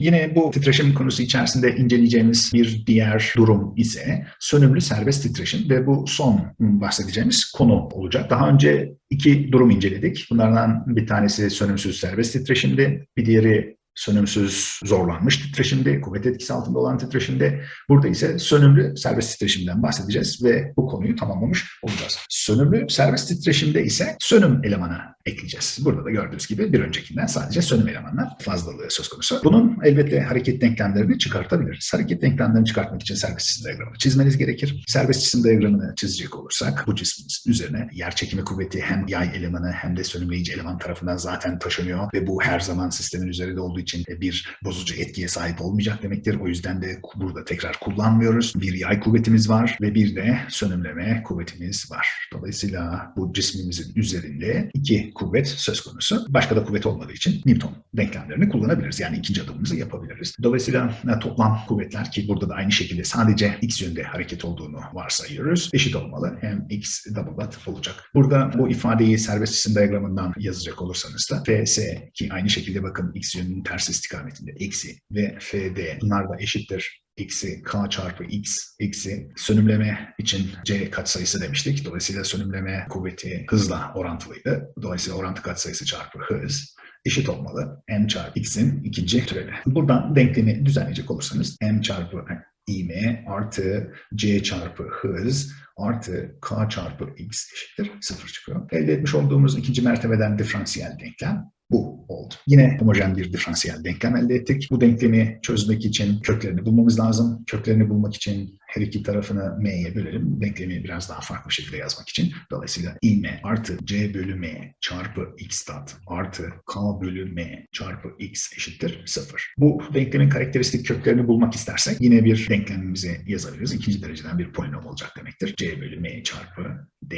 Yine bu titreşim konusu içerisinde inceleyeceğimiz bir diğer durum ise sönümlü serbest titreşim ve bu son bahsedeceğimiz konu olacak. Daha önce iki durum inceledik. Bunlardan bir tanesi sönümsüz serbest titreşimdi. Bir diğeri sönümsüz zorlanmış titreşimde, kuvvet etkisi altında olan titreşimde. Burada ise sönümlü serbest titreşimden bahsedeceğiz ve bu konuyu tamamlamış olacağız. Sönümlü serbest titreşimde ise sönüm elemanı ekleyeceğiz. Burada da gördüğünüz gibi bir öncekinden sadece sönüm elemanlar fazlalığı söz konusu. Bunun elbette hareket denklemlerini çıkartabiliriz. Hareket denklemlerini çıkartmak için serbest cisim diyagramını çizmeniz gerekir. Serbest cisim diyagramını çizecek olursak bu cismin üzerine yer çekimi kuvveti hem yay elemanı hem de sönümleyici eleman tarafından zaten taşınıyor ve bu her zaman sistemin üzerinde olduğu için bir bozucu etkiye sahip olmayacak demektir. O yüzden de burada tekrar kullanmıyoruz. Bir yay kuvvetimiz var ve bir de sönümleme kuvvetimiz var. Dolayısıyla bu cismimizin üzerinde iki kuvvet söz konusu. Başka da kuvvet olmadığı için Newton denklemlerini kullanabiliriz. Yani ikinci adımımızı yapabiliriz. Dolayısıyla toplam kuvvetler ki burada da aynı şekilde sadece x yönde hareket olduğunu varsayıyoruz. Eşit olmalı. Hem x double dot olacak. Burada bu ifadeyi serbest cisim diyagramından yazacak olursanız da fs ki aynı şekilde bakın x yönünün ters istikametinde eksi ve fd bunlar da eşittir eksi k çarpı x eksi sönümleme için c katsayısı demiştik. Dolayısıyla sönümleme kuvveti hızla orantılıydı. Dolayısıyla orantı katsayısı çarpı hız eşit olmalı. m çarpı x'in ikinci türevi. Buradan denklemi düzenleyecek olursanız m çarpı ivme artı c çarpı hız artı k çarpı x eşittir sıfır çıkıyor. Elde etmiş olduğumuz ikinci mertebeden diferansiyel denklem bu oldu. Yine homojen bir diferansiyel denklem elde ettik. Bu denklemi çözmek için köklerini bulmamız lazım. Köklerini bulmak için her iki tarafını m'ye bölelim. Denklemi biraz daha farklı şekilde yazmak için. Dolayısıyla m artı c bölü m çarpı x tat artı k bölü m çarpı x eşittir 0. Bu denklemin karakteristik köklerini bulmak istersek yine bir denklemimizi yazabiliriz. İkinci dereceden bir polinom olacak demektir. c bölü m çarpı d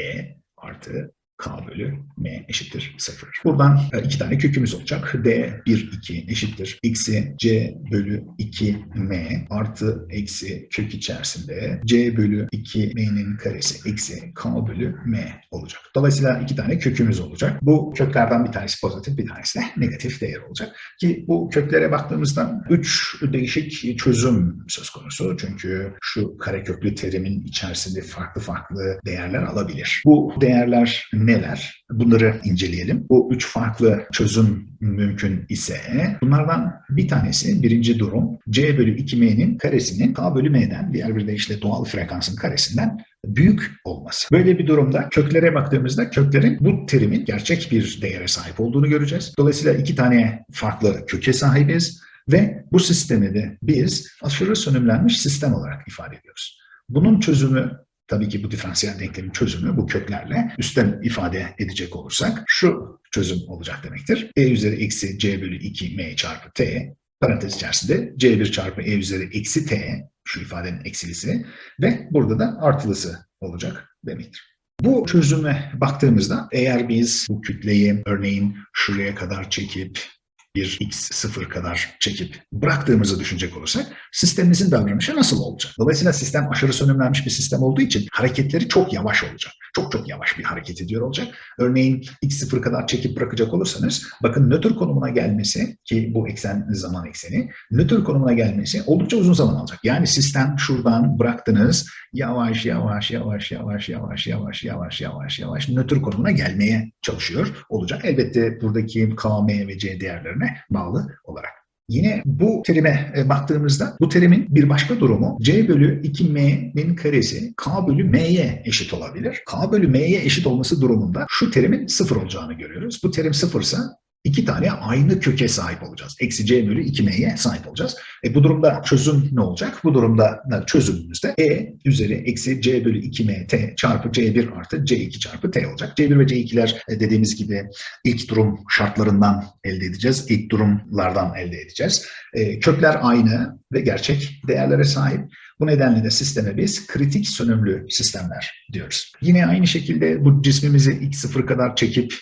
artı eşittir 0. Buradan e, iki tane kökümüz olacak. d 1, 2 eşittir. x'i c bölü 2 m artı eksi kök içerisinde c bölü 2 m'nin karesi eksi k bölü m olacak. Dolayısıyla iki tane kökümüz olacak. Bu köklerden bir tanesi pozitif bir tanesi de negatif değer olacak. Ki bu köklere baktığımızda 3 değişik çözüm söz konusu. Çünkü şu kareköklü terimin içerisinde farklı farklı değerler alabilir. Bu değerler neler? Bunları inceleyelim. Bu üç farklı çözüm mümkün ise bunlardan bir tanesi birinci durum c bölü 2m'nin karesinin k bölü m'den diğer bir deyişle doğal frekansın karesinden büyük olması. Böyle bir durumda köklere baktığımızda köklerin bu terimin gerçek bir değere sahip olduğunu göreceğiz. Dolayısıyla iki tane farklı köke sahibiz ve bu sistemi de biz aşırı sönümlenmiş sistem olarak ifade ediyoruz. Bunun çözümü Tabii ki bu diferansiyel denklemin çözümü bu köklerle üstten ifade edecek olursak şu çözüm olacak demektir. E üzeri eksi c bölü 2 m çarpı t parantez içerisinde c1 çarpı e üzeri eksi t şu ifadenin eksilisi ve burada da artılısı olacak demektir. Bu çözüme baktığımızda eğer biz bu kütleyi örneğin şuraya kadar çekip bir x sıfır kadar çekip bıraktığımızı düşünecek olursak sistemimizin davranışı nasıl olacak? Dolayısıyla sistem aşırı sönümlenmiş bir sistem olduğu için hareketleri çok yavaş olacak. Çok çok yavaş bir hareket ediyor olacak. Örneğin x sıfır kadar çekip bırakacak olursanız bakın nötr konumuna gelmesi ki bu eksen zaman ekseni nötr konumuna gelmesi oldukça uzun zaman alacak. Yani sistem şuradan bıraktınız yavaş yavaş yavaş yavaş yavaş yavaş yavaş yavaş yavaş nötr konumuna gelmeye çalışıyor olacak. Elbette buradaki k, m ve c değerlerine bağlı olarak. Yine bu terime e, baktığımızda bu terimin bir başka durumu c bölü 2m'nin karesi k bölü m'ye eşit olabilir. k bölü m'ye eşit olması durumunda şu terimin sıfır olacağını görüyoruz. Bu terim sıfırsa iki tane aynı köke sahip olacağız. Eksi c bölü 2m'ye sahip olacağız. E bu durumda çözüm ne olacak? Bu durumda çözümümüzde e üzeri eksi c bölü 2m t çarpı c1 artı c2 çarpı t olacak. c1 ve c2'ler e, dediğimiz gibi ilk durum şartlarından elde edeceğiz. İlk durumlardan elde edeceğiz. E, kökler aynı ve gerçek değerlere sahip. Bu nedenle de sisteme biz kritik sönümlü sistemler diyoruz. Yine aynı şekilde bu cismimizi x0 kadar çekip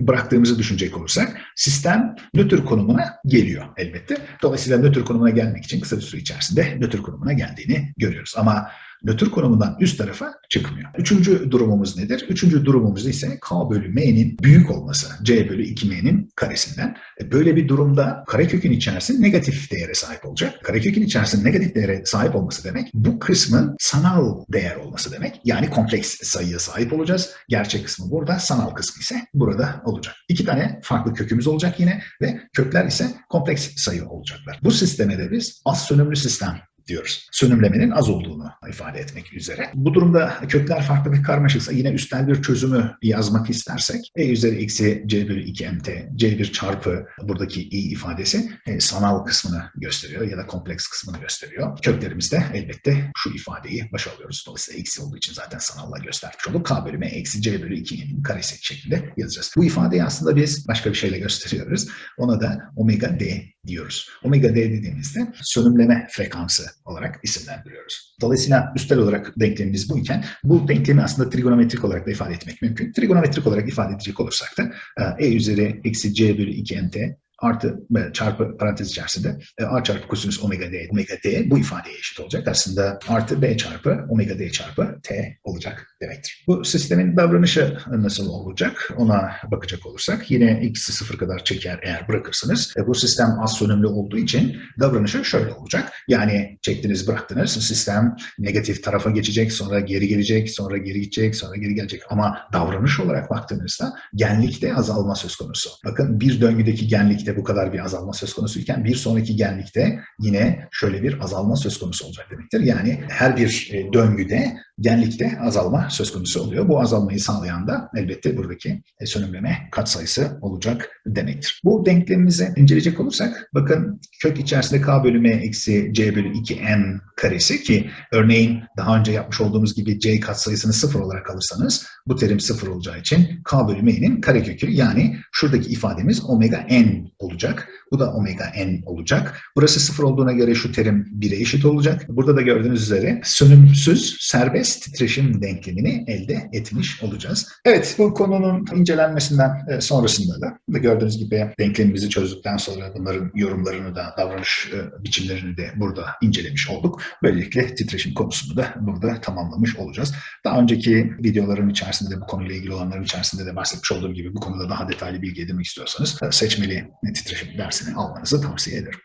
bıraktığımızı düşünecek olursak sistem nötr konumuna geliyor elbette. Dolayısıyla nötr konumuna gelmek için kısa bir süre içerisinde nötr konumuna geldiğini görüyoruz. Ama nötr konumundan üst tarafa çıkmıyor. Üçüncü durumumuz nedir? Üçüncü durumumuz ise k bölü m'nin büyük olması. c bölü 2m'nin karesinden. E, Böyle bir durumda karekökün içerisinde negatif değere sahip olacak. Karekökün içerisinde negatif değere sahip olması demek bu kısmın sanal değer olması demek. Yani kompleks sayıya sahip olacağız. Gerçek kısmı burada, sanal kısmı ise burada olacak. İki tane farklı kökümüz olacak yine ve kökler ise kompleks sayı olacaklar. Bu sisteme de biz az sönümlü sistem diyoruz. Sönümlemenin az olduğunu ifade etmek üzere. Bu durumda kökler farklı bir karmaşıksa yine üstel bir çözümü yazmak istersek e üzeri eksi c bölü 2 mt, c1 çarpı buradaki i ifadesi e, sanal kısmını gösteriyor ya da kompleks kısmını gösteriyor. Köklerimizde elbette şu ifadeyi başa alıyoruz. Dolayısıyla eksi olduğu için zaten sanalla göstermiş olduk. k bölü m eksi c bölü 2'nin karesi şeklinde yazacağız. Bu ifadeyi aslında biz başka bir şeyle gösteriyoruz. Ona da omega d diyoruz. Omega d dediğimizde sönümleme frekansı olarak isimlendiriyoruz. Dolayısıyla üstel olarak denklemimiz bu iken bu denklemi aslında trigonometrik olarak da ifade etmek mümkün. Trigonometrik olarak ifade edecek olursak da e üzeri eksi c bölü 2 mt artı e, çarpı parantez içerisinde e, a çarpı kosinüs omega d omega d bu ifadeye eşit olacak. Aslında artı b çarpı omega d çarpı t olacak demektir. Bu sistemin davranışı nasıl olacak ona bakacak olursak yine x'i sıfır kadar çeker eğer bırakırsanız e, bu sistem az sönümlü olduğu için davranışı şöyle olacak. Yani çektiniz bıraktınız sistem negatif tarafa geçecek sonra geri gelecek sonra geri gidecek sonra geri gelecek ama davranış olarak baktığınızda genlikte azalma söz konusu. Bakın bir döngüdeki genlikte bu kadar bir azalma söz konusuyken bir sonraki genlikte yine şöyle bir azalma söz konusu olacak demektir. Yani her bir e, döngüde genlikte azalma söz konusu oluyor. Bu azalmayı sağlayan da elbette buradaki e, sönümleme katsayısı olacak demektir. Bu denklemimizi inceleyecek olursak bakın kök içerisinde k bölü m eksi c bölü 2n karesi ki örneğin daha önce yapmış olduğumuz gibi c katsayısını sıfır olarak alırsanız bu terim sıfır olacağı için k bölü m'nin karekökü yani şuradaki ifademiz omega n olacak. Bu da omega n olacak. Burası sıfır olduğuna göre şu terim 1'e eşit olacak. Burada da gördüğünüz üzere sönümsüz serbest titreşim denklemini elde etmiş olacağız. Evet bu konunun incelenmesinden e, sonrasında da gördüğünüz gibi denklemimizi çözdükten sonra bunların yorumlarını da davranış e, biçimlerini de burada incelemiş olduk. Böylelikle titreşim konusunu da burada tamamlamış olacağız. Daha önceki videoların içerisinde de bu konuyla ilgili olanların içerisinde de bahsetmiş olduğum gibi bu konuda daha detaylı bilgi edinmek istiyorsanız e, seçmeli titreşim dersini almanızı tavsiye ederim.